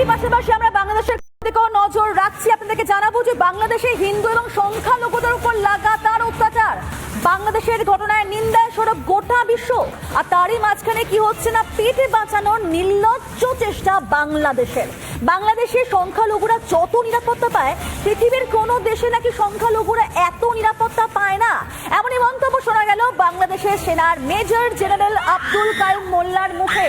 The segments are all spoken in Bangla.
এরই পাশাপাশি আমরা বাংলাদেশের দিকেও নজর রাখছি। আপনাদেরকে জানাব যে বাংলাদেশে হিন্দু এবং সংখ্যালঘুদের উপর লাগাতার অত্যাচার। বাংলাদেশের ঘটনায় নিন্দায় সরব গোটা বিশ্ব। আর তারই মাঝখানে কি হচ্ছে না পেটে বাঁচানোর নির্লজ্জ চেষ্টা বাংলাদেশের। বাংলাদেশের সংখ্যালঘুরা যত নিরাপত্তা পায়, পৃথিবীর কোনো দেশে নাকি সংখ্যালঘুরা এত নিরাপত্তা পায় না। এমনই মন্তব্য শোনা গেল বাংলাদেশের সেনার মেজর জেনারেল আব্দুল কায়ুম মোল্লার মুখে।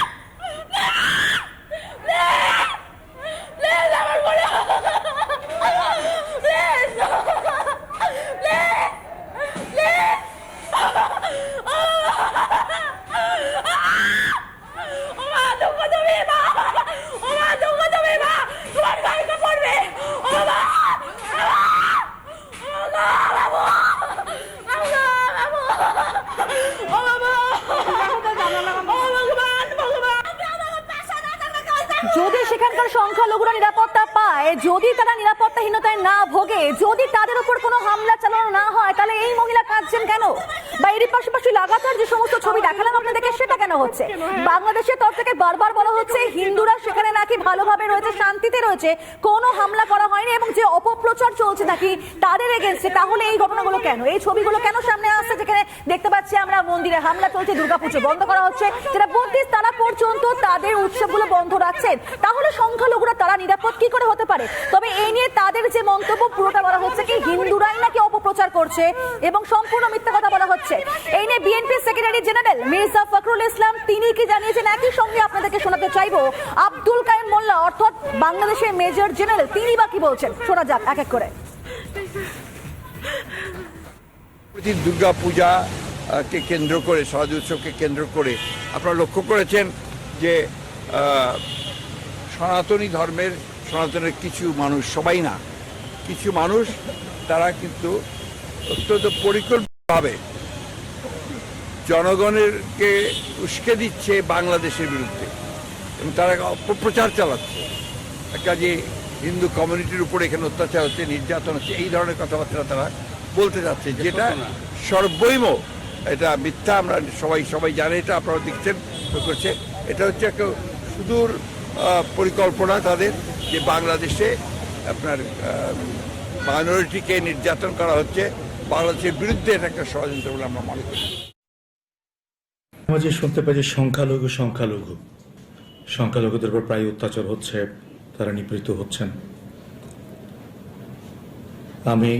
যদি তারা নিরাপত্তাহীনতায় না ভোগে, যদি তাদের উপর কোনো হামলা চালানো না হয়, তাহলে এই মহিলা কাঁদছেন কেন? বা এর পাশাপাশি লাগাতার যে সমস্ত ছবি দেখালাম আপনাদেরকে, সেটা কেন হচ্ছে? বাংলাদেশের তরফ থেকে বারবার বলা হচ্ছে, হিন্দুরা সেখানে নাকি ভালোভাবে রয়েছে, শান্তিতে রয়েছে, কোনো হামলা করা হয়নি, এবং যে অপপ্রচার চলছে নাকি তাদের এগেনস্টে তাহলে এই ঘটনাগুলো কেন? এই ছবিগুলো কেন সামনে আসছে, যেখানে দেখতে পাচ্ছি আমরা মন্দিরে হামলা চলছে, দুর্গাপুজো বন্ধ করা হচ্ছে, যারা বত্রিশ তারা পর্যন্ত তাদের উৎসবগুলো বন্ধ রাখছেন, তাহলে সংখ্যালঘুরা তারা নিরাপদ কি করে হতে পারে? তবে এই নিয়ে তাদের যে মন্তব্য, পুরোটা বলা হচ্ছে কি হিন্দুরাই নাকি অপপ্রচার করছে এবং সম্পূর্ণ মিথ্যা কথা বলা হচ্ছে। এই নিয়ে BNP secretary general Mirza Fakhrul Islam, তিনি কি জানিয়েছেন? একই সঙ্গে আপনাদেরকে শোনাতে চাইব, আব্দুল কাইম মোল্লা, অর্থাৎ বাংলাদেশের মেজর জেনারেল, তিনি বা কি বলছেন? শোনা যাক, এক এক করে। দুর্গা পূজা কে কেন্দ্র করে সহজ উৎসবকে কেন্দ্র করে আপনারা লক্ষ্য করেছেন যে সনাতনী ধর্মের সনাতনের কিছু মানুষ সবাই না কিছু মানুষ তারা কিন্তু অত্যন্ত পরিকল্পিতভাবে জনগণেরকে উস্কে দিচ্ছে বাংলাদেশের বিরুদ্ধে এবং তারা অপপ্রচার চালাচ্ছে। কাজে হিন্দু কমিউনিটির উপরে এখানে অত্যাচার হচ্ছে নির্যাতন হচ্ছে এই ধরনের কথাবার্তা তারা বলতে যাচ্ছে যেটা সর্বৈম এটা মিথ্যা আমরা সবাই সবাই জানে এটা আপনারা দেখছেন করছে এটা হচ্ছে একটা সুদূর পরিকল্পনা তাদের। যে বাংলাদেশে আপনার মাইনরিটিকে নির্যাতন করা হচ্ছে, বাংলাদেশের বিরুদ্ধে একটা ষড়যন্ত্র বলে আমরা মনে করি। মাঝে শুনতে পাই যে সংখ্যালঘু সংখ্যালঘু। সংখ্যালঘুদের উপর প্রায় অত্যাচার হচ্ছে, তারা নিপীড়িত হচ্ছেন। আমি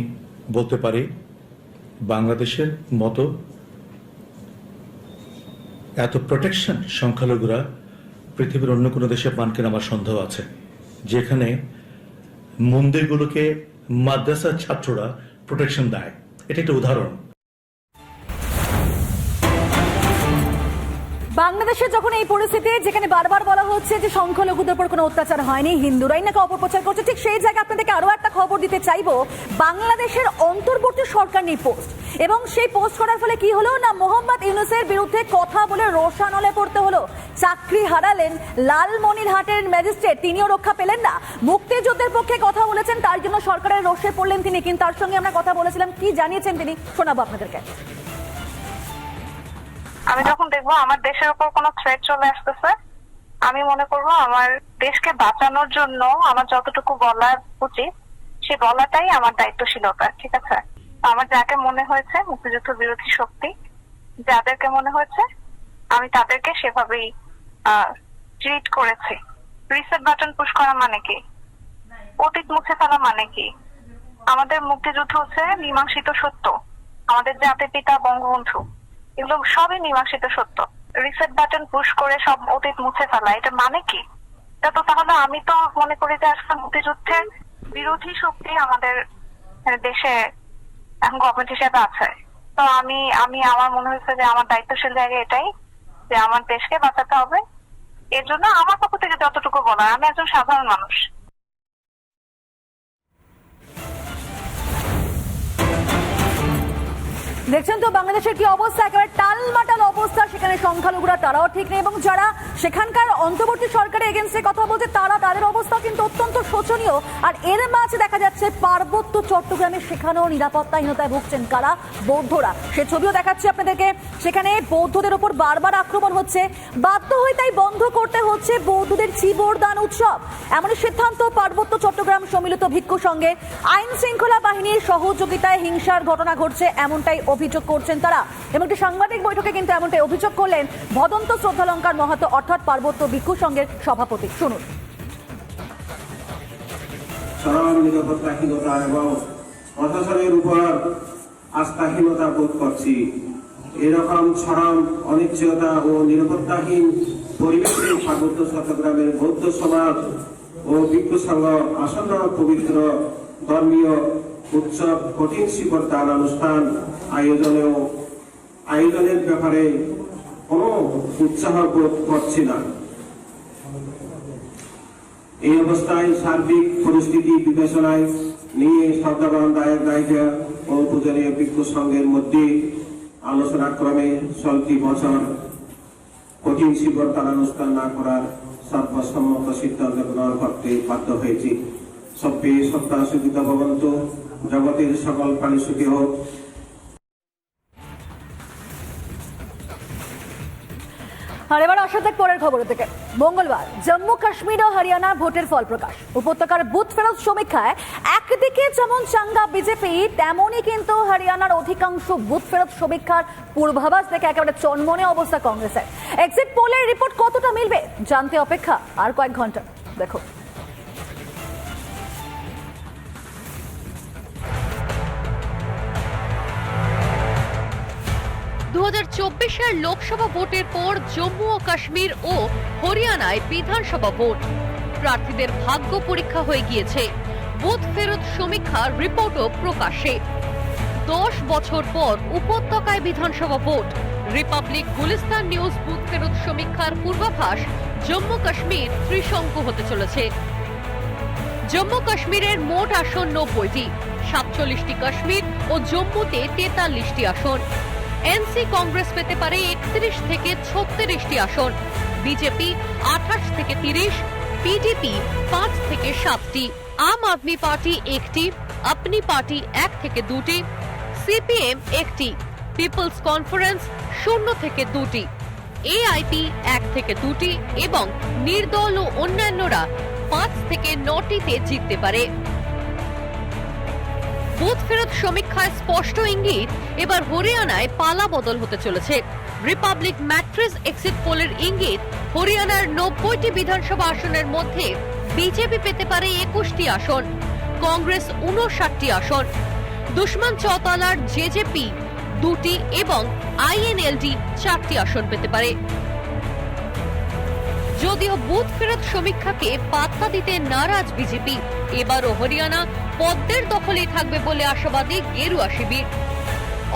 বলতে পারি, বাংলাদেশের মতো এত প্রোটেকশন সংখ্যালঘুরা পৃথিবীর অন্য কোনো দেশে পান কিনা আমার সন্দেহ আছে। যেখানে মন্দিরগুলোকে মাদ্রাসার ছাত্ররা প্রোটেকশন দেয়। এটা একটা উদাহরণ। বাংলাদেশে যখন এই পরিস্থিতি, যেখানে বারবার বলা হচ্ছে যে সংখ্যালঘুদের উপর কোনো অত্যাচার হয়নি, হিন্দুরাই নাকি অপপ্রচার করছে, ঠিক সেই জায়গায় আপনাদেরকে আরও একটা খবর দিতে চাইব। বাংলাদেশের অন্তর্বর্তী সরকার নিয়ে পোস্ট এবং সেই পোস্ট করার ফলে কি হলো না, মোহাম্মদ ইউনুসের বিরুদ্ধে কথা বলে রোশানলে পড়তে হলো। চাকরি হারালেন লালমনিরহাটের ম্যাজিস্ট্রেট, তিনিও রক্ষা পেলেন না। মুক্তিযুদ্ধের পক্ষে কথা বলেছেন, তার জন্য সরকারের রোষে পড়লেন তিনি, কিন্তু তার সঙ্গে আমরা কথা বলেছিলাম, কি জানিয়েছেন তিনি, শোনাবো আপনাদেরকে। আমি যখন দেখব আমার দেশের উপর কোনো থ্রেট চলে আসতেছে, আমি মনে করব আমার দেশকে বাঁচানোর জন্য আমার যতটুকু বলা উচিত, সে বলাটাই আমার দায়িত্বশীলতা, ঠিক আছে? আমার যাকে মনে হয়েছে মুক্তিযুদ্ধ বিরোধী শক্তি, যাদেরকে মনে হয়েছে, আমি তাদেরকে সেভাবেই ট্রিট করেছি। রিসেট বাটন পুশ করা মানে কি? অতীত মুছে ফেলা মানে কি? আমাদের মুক্তিযুদ্ধ হচ্ছে মীমাংসিত সত্য। আমাদের জাতির পিতা বঙ্গবন্ধু। এগুলো সবই মীমাংসিত সত্য। রিসেট বাটন পুশ করে সব অতীত মুছে ফেলা, এটা মানে কি? এটা তো তাহলে আমি তো মনে করি যে আজকাল মুক্তিযুদ্ধের বিরোধী শক্তি আমাদের দেশে, এখন গভর্নমেন্ট হিসেবে আছে। তো আমি আমি, আমার মনে হয়েছে যে আমার দায়িত্বশীল জায়গা এটাই, যে আমার দেশকে বাঁচাতে হবে। এর জন্য আমার পক্ষ থেকে যতটুকু বলার, আমি একজন সাধারণ মানুষ। দেখছেন তো বাংলাদেশের কি অবস্থা? একেবারে যেখানে সংখ্যালঘুরা তারাও ঠিক নেই এবং যারা সেখানকার অন্তর্বর্তী সরকারের এগেন্সে কথা বলছে, তারা তাদের অবস্থা কিন্তু অত্যন্ত শোচনীয়। আর এর মাঝে দেখা যাচ্ছে পার্বত্য চট্টগ্রামে সেখানেও নিরাপত্তাহীনতায় ভুগছেন কারা? বৌদ্ধরা। সে ছবিও দেখাচ্ছি আপনাদেরকে। সেখানে বৌদ্ধদের ওপর বারবার আক্রমণ হচ্ছে। বাধ্য হয়ে তাই বন্ধ করতে হচ্ছে বৌদ্ধদের চিবরদান উৎসব। এমনই সিদ্ধান্ত পার্বত্য চট্টগ্রাম সম্মিলিত ভিক্ষু সঙ্গে। আইন শৃঙ্খলা বাহিনীর সহযোগিতায় হিংসার ঘটনা ঘটছে, এমনটাই অভিযোগ করছেন তারা। এবং একটি সাংবাদিক বৈঠকে কিন্তু এমনটাই অভিযোগ করলেন। ভদন্ত শ্রদ্ধালঙ্কার মহাতো অর্থাৎ পার্বত্য ভিক্ষু সংঘের সভাপতি। শুনুন। উপর আস্থাহীনতা বোধ করছি। এরকম চরম অনিশ্চয়তা ও নিরাপত্তাহীন পরিবেশে পার্বত্য চট্টগ্রামের বৌদ্ধ সমাজ ও সংঘ আসন্ন পবিত্র ধর্মীয় উৎসব কঠিন শিকড় দান অনুষ্ঠান আয়োজনেও আয়োজনের ব্যাপারে কোনো উৎসাহ বোধ করছি না। এই অবস্থায় সার্বিক পরিস্থিতি বিবেচনায় নিয়ে শ্রদ্ধাবান দায়ের দায়িকা ও পূজনীয় ভিক্ষু সংঘের মধ্যে আলোচনা ক্রমে চলতি বছর কঠিন শিবর অনুষ্ঠান না করার সর্বসম্মত সিদ্ধান্ত গ্রহণ করতে বাধ্য হয়েছি। সভ্যে সত্তা সুবিধা ভবন্ত, জগতের সকল প্রাণী সুখী হোক। আর এবার আসা যাক পরের খবর থেকে মঙ্গলবার জম্মু কাশ্মীর ও হরিয়ানা ভোটের ফল প্রকাশ। উপত্যকার বুথ ফেরত সমীক্ষায় একদিকে যেমন চাঙ্গা বিজেপি, তেমনই কিন্তু হরিয়ানার অধিকাংশ বুথ ফেরত সমীক্ষার পূর্বাভাস দেখে একেবারে চনমনে অবস্থা কংগ্রেসের। এক্সিট পোলের রিপোর্ট কতটা মিলবে জানতে অপেক্ষা আর কয়েক ঘণ্টা। দেখো দু সাল লোকসভা ভোটের পর জম্মু ও কাশ্মীর ও হরিয়ানায় বিধানসভা ভোট। প্রার্থীদের ভাগ্য পরীক্ষা হয়ে গিয়েছে। বুথ ফেরত সমীক্ষা রিপোর্টও প্রকাশ্যে। দশ বছর পর উপত্যকায় বিধানসভা ভোট। রিপাবলিক গুলিস্তান নিউজ বুথ ফেরত সমীক্ষার পূর্বাভাস জম্মু কাশ্মীর ত্রিশঙ্ক হতে চলেছে। জম্মু কাশ্মীরের মোট আসন নব্বইটি, সাতচল্লিশটি কাশ্মীর ও জম্মুতে তেতাল্লিশটি আসন। এনসি কংগ্রেস পেতে পারে একত্রিশ থেকে ছত্রিশটি আসন। বিজেপি আঠাশ থেকে তিরিশ, পিডিপি পাঁচ থেকে সাতটি, আম আদমি পার্টি একটি, আপনি পার্টি এক থেকে দুটি, সিপিএম একটি, পিপলস কনফারেন্স শূন্য থেকে দুটি, এআইপি এক থেকে দুটি এবং নির্দল ও অন্যান্যরা পাঁচ থেকে নটিতে জিততে পারে। বুথ ফেরত সমীক্ষায় স্পষ্ট ইঙ্গিত, এবার হরিয়ানায় পালা বদল হতে চলেছে। রিপাবলিক ম্যাট্রিস এক্সিট পোলের ইঙ্গিত, হরিয়ানার নব্বইটি বিধানসভা আসনের মধ্যে বিজেপি পেতে পারে একুশটি আসন, কংগ্রেস উনষাটটি আসন। দুশ্মন চৌতালার জেজেপি দুটি এবং আইএনএলডি চারটি আসন পেতে পারে। যদিও বুথ ফেরত সমীক্ষাকে পাত্তা দিতে নারাজ বিজেপি এবারও হরিয়ানা পদ্মের দখলেই থাকবে বলে আশাবাদী গেরুয়া শিবির।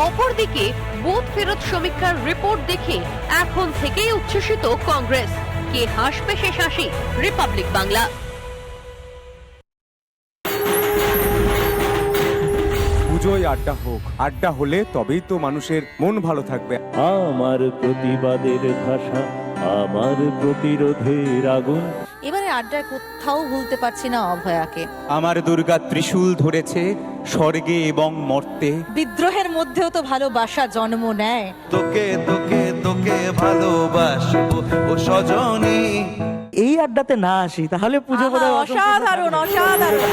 অপরদিকে বুথ ফেরত সমীক্ষার রিপোর্ট দেখে এখন থেকেই উচ্ছ্বসিত কংগ্রেস। কে হাসবে শেষ হাসি রিপাবলিক বাংলা। পুজোয় আড্ডা হোক আড্ডা হলে তবেই তো মানুষের মন ভালো থাকবে। আমার প্রতিবাদের ভাষা। আমার প্রতিরোধের আগুন। এবারে আড্ডায় কোথাও ভুলতে পারছি না অভয়াকে। আমার দুর্গা ত্রিশূল ধরেছে স্বর্গে এবং মর্তে। বিদ্রোহের মধ্যেও তো ভালোবাসা জন্ম নেয়। তোকে তোকে তোকে ভালোবাসবো ও সজনী। এই আড্ডাতে না আসি তাহলে পুজো বোধহয় অসাধারণ অসাধারণ।